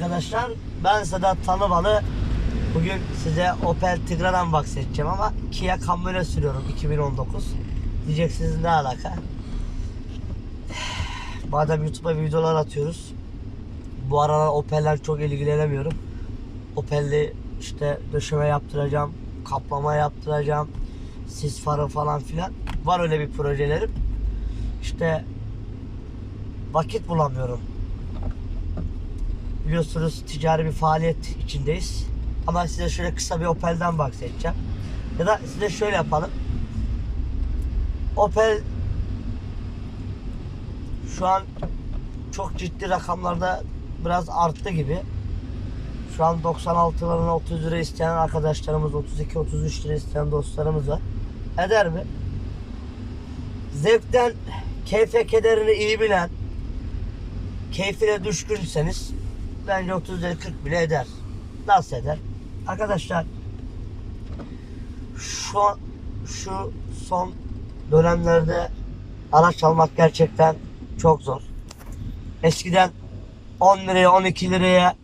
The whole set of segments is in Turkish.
Arkadaşlar ben Sedat Tanımalı. Bugün size Opel Tigra'dan bahsedeceğim ama Kia Kamyon'a sürüyorum 2019. Diyeceksiniz ne alaka? Madem YouTube'a videolar atıyoruz. Bu aralar Opel'ler çok ilgilenemiyorum. Opel'li işte döşeme yaptıracağım, kaplama yaptıracağım, sis farı falan filan. Var öyle bir projelerim. İşte vakit bulamıyorum. Biliyorsunuz ticari bir faaliyet içindeyiz. Ama size şöyle kısa bir Opel'den bahsedeceğim. Ya da size şöyle yapalım. Opel şu an çok ciddi rakamlarda biraz arttı gibi. Şu an 96'larına 30 lira isteyen arkadaşlarımız, 32-33 lira isteyen dostlarımız var. Eder mi? Zevkten keyfe kederini iyi bilen, keyfine düşkünseniz bence 30 lira 40 bile eder. Nasıl eder? Arkadaşlar şu şu son dönemlerde araç almak gerçekten çok zor. Eskiden 10 liraya 12 liraya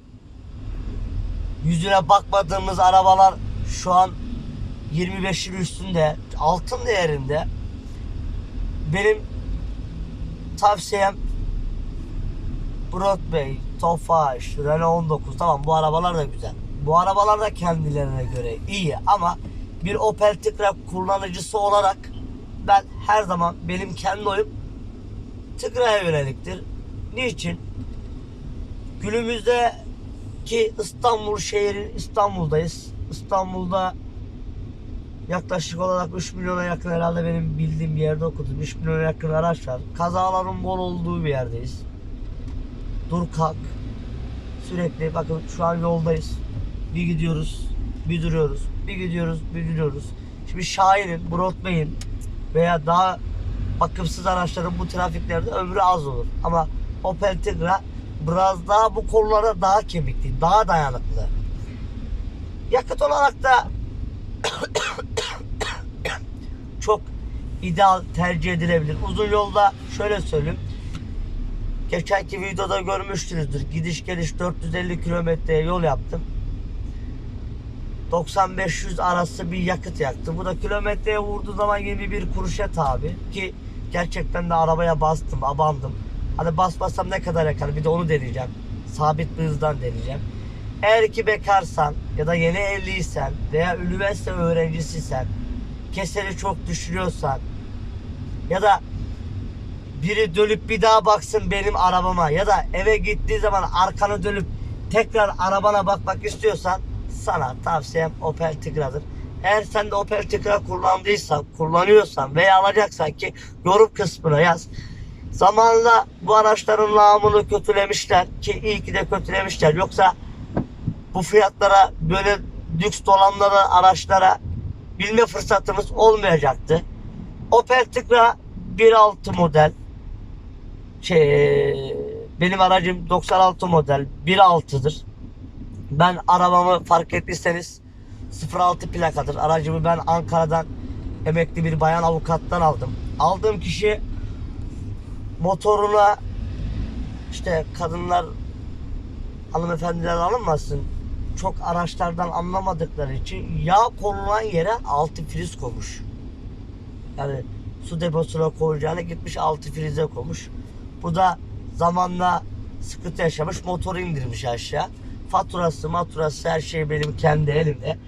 yüzüne bakmadığımız arabalar şu an 25 lira üstünde altın değerinde benim tavsiyem Broadway, Tofaş, Renault 19 tamam bu arabalar da güzel. Bu arabalar da kendilerine göre iyi ama bir Opel Tigra kullanıcısı olarak ben her zaman benim kendi oyum Tigra'ya yöneliktir. Niçin? Günümüzdeki İstanbul şehrin İstanbul'dayız. İstanbul'da yaklaşık olarak 3 milyona yakın herhalde benim bildiğim bir yerde okudum. 3 milyona yakın araç var. Kazaların bol olduğu bir yerdeyiz. Dur kalk. Sürekli bakın şu an yoldayız. Bir gidiyoruz, bir duruyoruz. Bir gidiyoruz, bir duruyoruz. Şimdi Şahin'in, Broadway'in veya daha bakımsız araçların bu trafiklerde ömrü az olur. Ama Opel Tigra biraz daha bu konularda daha kemikli, daha dayanıklı. Yakıt olarak da çok ideal tercih edilebilir. Uzun yolda şöyle söyleyeyim. Geçenki videoda görmüşsünüzdür. Gidiş geliş 450 kilometreye yol yaptım. 90-500 arası bir yakıt yaktı. Bu da kilometreye vurduğu zaman 21 kuruşa tabi. Ki gerçekten de arabaya bastım, abandım. Hani basmasam ne kadar yakar bir de onu deneyeceğim. Sabit bir hızdan deneyeceğim. Eğer ki bekarsan ya da yeni evliysen veya üniversite öğrencisiysen keseri çok düşürüyorsan ya da biri dönüp bir daha baksın benim arabama ya da eve gittiği zaman arkanı dönüp tekrar arabana bakmak istiyorsan sana tavsiyem Opel Tigra'dır. Eğer sen de Opel Tigra kullandıysan, kullanıyorsan veya alacaksan ki yorum kısmına yaz. Zamanla bu araçların namını kötülemişler ki iyi ki de kötülemişler. Yoksa bu fiyatlara böyle lüks dolanlara araçlara bilme fırsatımız olmayacaktı. Opel Tigra 1.6 model şey, benim aracım 96 model 1.6'dır. Ben arabamı fark ettiyseniz 06 plakadır. Aracımı ben Ankara'dan emekli bir bayan avukattan aldım. Aldığım kişi motoruna işte kadınlar hanımefendiler alınmasın çok araçlardan anlamadıkları için yağ konulan yere altı friz koymuş. Yani su deposuna koyacağına gitmiş altı frize koymuş. Bu da zamanla sıkıntı yaşamış motoru indirmiş aşağı. Faturası maturası her şey benim kendi elimde.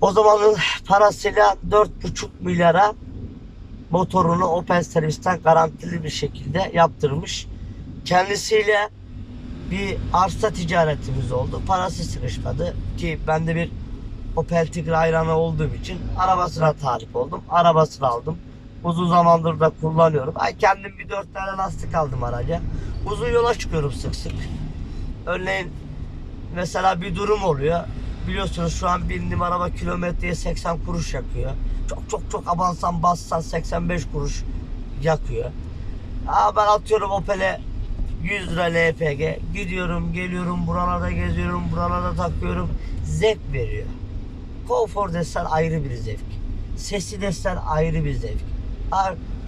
O zamanın parasıyla 4,5 milyara motorunu Opel servisten garantili bir şekilde yaptırmış. Kendisiyle bir arsa ticaretimiz oldu. Parası sıkışmadı ki ben de bir Opel Tigra hayranı olduğum için arabasına talip oldum. Arabasını aldım. Uzun zamandır da kullanıyorum. Ay kendim bir dört tane lastik aldım araca. Uzun yola çıkıyorum sık sık. Örneğin mesela bir durum oluyor. Biliyorsunuz şu an bindiğim araba kilometreye 80 kuruş yakıyor. Çok çok çok abansan bassan 85 kuruş yakıyor. Aa ben atıyorum Opel'e 100 lira LPG. Gidiyorum geliyorum buralarda geziyorum buralarda takıyorum. Zevk veriyor. Konfor desen ayrı bir zevk. Sesi desen ayrı bir zevk.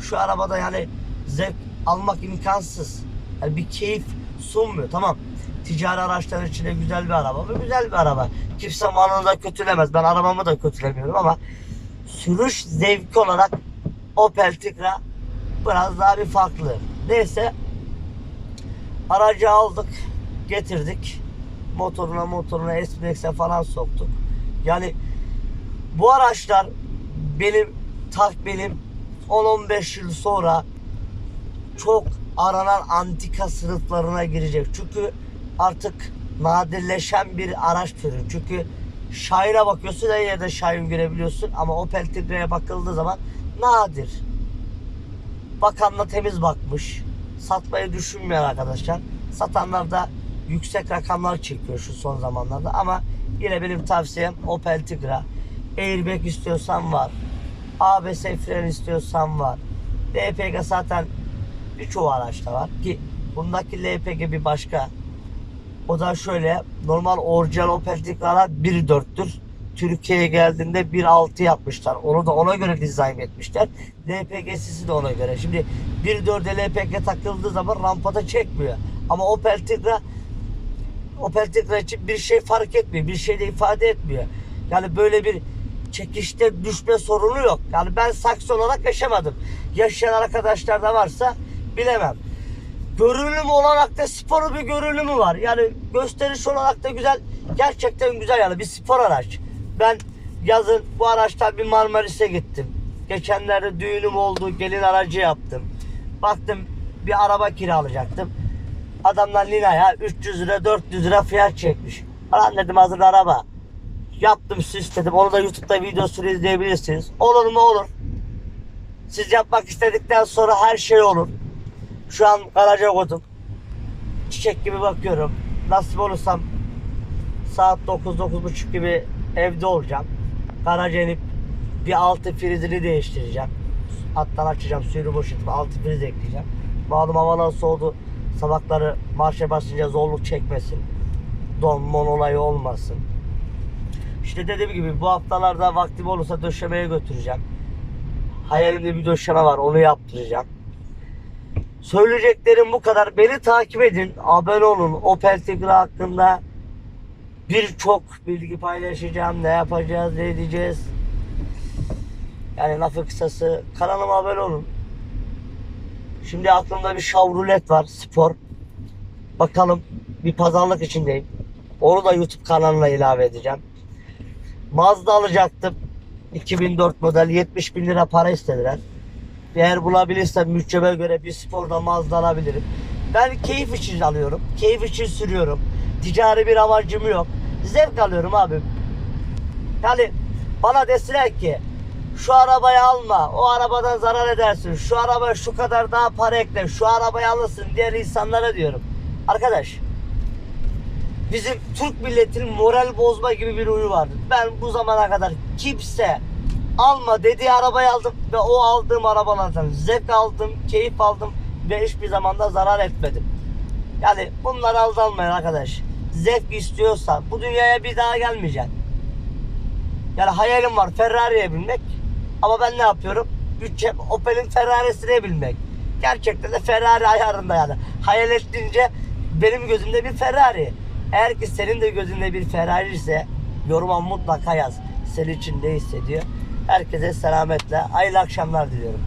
Şu arabada yani zevk almak imkansız. Yani bir keyif sunmuyor. Tamam. ticari araçların içinde güzel bir araba mı? Güzel bir araba. Kimse malını da kötülemez. Ben arabamı da kötülemiyorum ama sürüş zevki olarak Opel Tigra biraz daha bir farklı. Neyse aracı aldık, getirdik. Motoruna motoruna S-Max'e falan soktuk. Yani bu araçlar benim tahminim 10-15 yıl sonra çok aranan antika sınıflarına girecek. Çünkü artık nadirleşen bir araç türü. Çünkü Şahin'e bakıyorsun her yerde Şahin görebiliyorsun ama Opel Tigra'ya bakıldığı zaman nadir. Bakanla temiz bakmış. Satmayı düşünmeyen arkadaşlar. Satanlar da yüksek rakamlar çekiyor şu son zamanlarda ama yine benim tavsiyem Opel Tigra. Airbag istiyorsan var. ABS fren istiyorsan var. LPG zaten birçoğu araçta var ki bundaki LPG bir başka. O da şöyle normal orijinal Opel Tigra'lar 1.4'tür. Türkiye'ye geldiğinde 1.6 yapmışlar. Onu da ona göre dizayn etmişler. LPG'si de ona göre. Şimdi 1.4'e LPG takıldığı zaman rampada çekmiyor. Ama Opel Tigra Opel Tigra için bir şey fark etmiyor. Bir şey de ifade etmiyor. Yani böyle bir çekişte düşme sorunu yok. Yani ben saksı olarak yaşamadım. Yaşayan arkadaşlar da varsa bilemem. Görünüm olarak da sporu bir görünümü var. Yani gösteriş olarak da güzel. Gerçekten güzel yani bir spor araç. Ben yazın bu araçtan bir Marmaris'e gittim. Geçenlerde düğünüm oldu. Gelin aracı yaptım. Baktım bir araba kiralayacaktım. Adamlar Lina'ya 300 lira 400 lira fiyat çekmiş. Falan dedim hazır araba. Yaptım süsledim. Onu da YouTube'da videosunu izleyebilirsiniz. Olur mu olur. Siz yapmak istedikten sonra her şey olur. Şu an garaja koydum. Çiçek gibi bakıyorum. Nasip olursam saat 9-9.30 gibi evde olacağım. Garaja inip bir altı frizini değiştireceğim. Alttan açacağım, suyunu boşaltıp altı friz ekleyeceğim. Malum havalar soğudu. Sabahları marşa basınca zorluk çekmesin. Donmon olayı olmasın. İşte dediğim gibi bu haftalarda vaktim olursa döşemeye götüreceğim. Hayalimde bir döşeme var onu yaptıracağım. Söyleyeceklerim bu kadar. Beni takip edin. Abone olun. Opel Tigra hakkında birçok bilgi paylaşacağım. Ne yapacağız, ne edeceğiz. Yani lafı kısası kanalıma abone olun. Şimdi aklımda bir Chevrolet var spor. Bakalım bir pazarlık içindeyim. Onu da YouTube kanalına ilave edeceğim. Mazda alacaktım. 2004 model 70 bin lira para istediler. Eğer bulabilirsem bütçeme göre bir sporda Mazda alabilirim. Ben keyif için alıyorum. Keyif için sürüyorum. Ticari bir amacım yok. Zevk alıyorum abi. Yani bana deseler ki şu arabayı alma, o arabadan zarar edersin, şu arabaya şu kadar daha para ekle, şu arabayı alırsın diğer insanlara diyorum. Arkadaş, bizim Türk milletinin moral bozma gibi bir huyu vardır. Ben bu zamana kadar kimse alma dediği arabayı aldım ve o aldığım arabalardan zevk aldım, keyif aldım ve hiçbir zaman da zarar etmedim. Yani bunları aldanmayın arkadaş. Zevk istiyorsan bu dünyaya bir daha gelmeyeceksin. Yani hayalim var Ferrari'ye binmek. Ama ben ne yapıyorum? Bütçem Opel'in Ferrari'sine binmek. Gerçekten de Ferrari ayarında yani. Hayal ettiğince benim gözümde bir Ferrari. Eğer ki senin de gözünde bir Ferrari ise yoruma mutlaka yaz. Senin için ne hissediyor? Herkese selametle, hayırlı akşamlar diliyorum.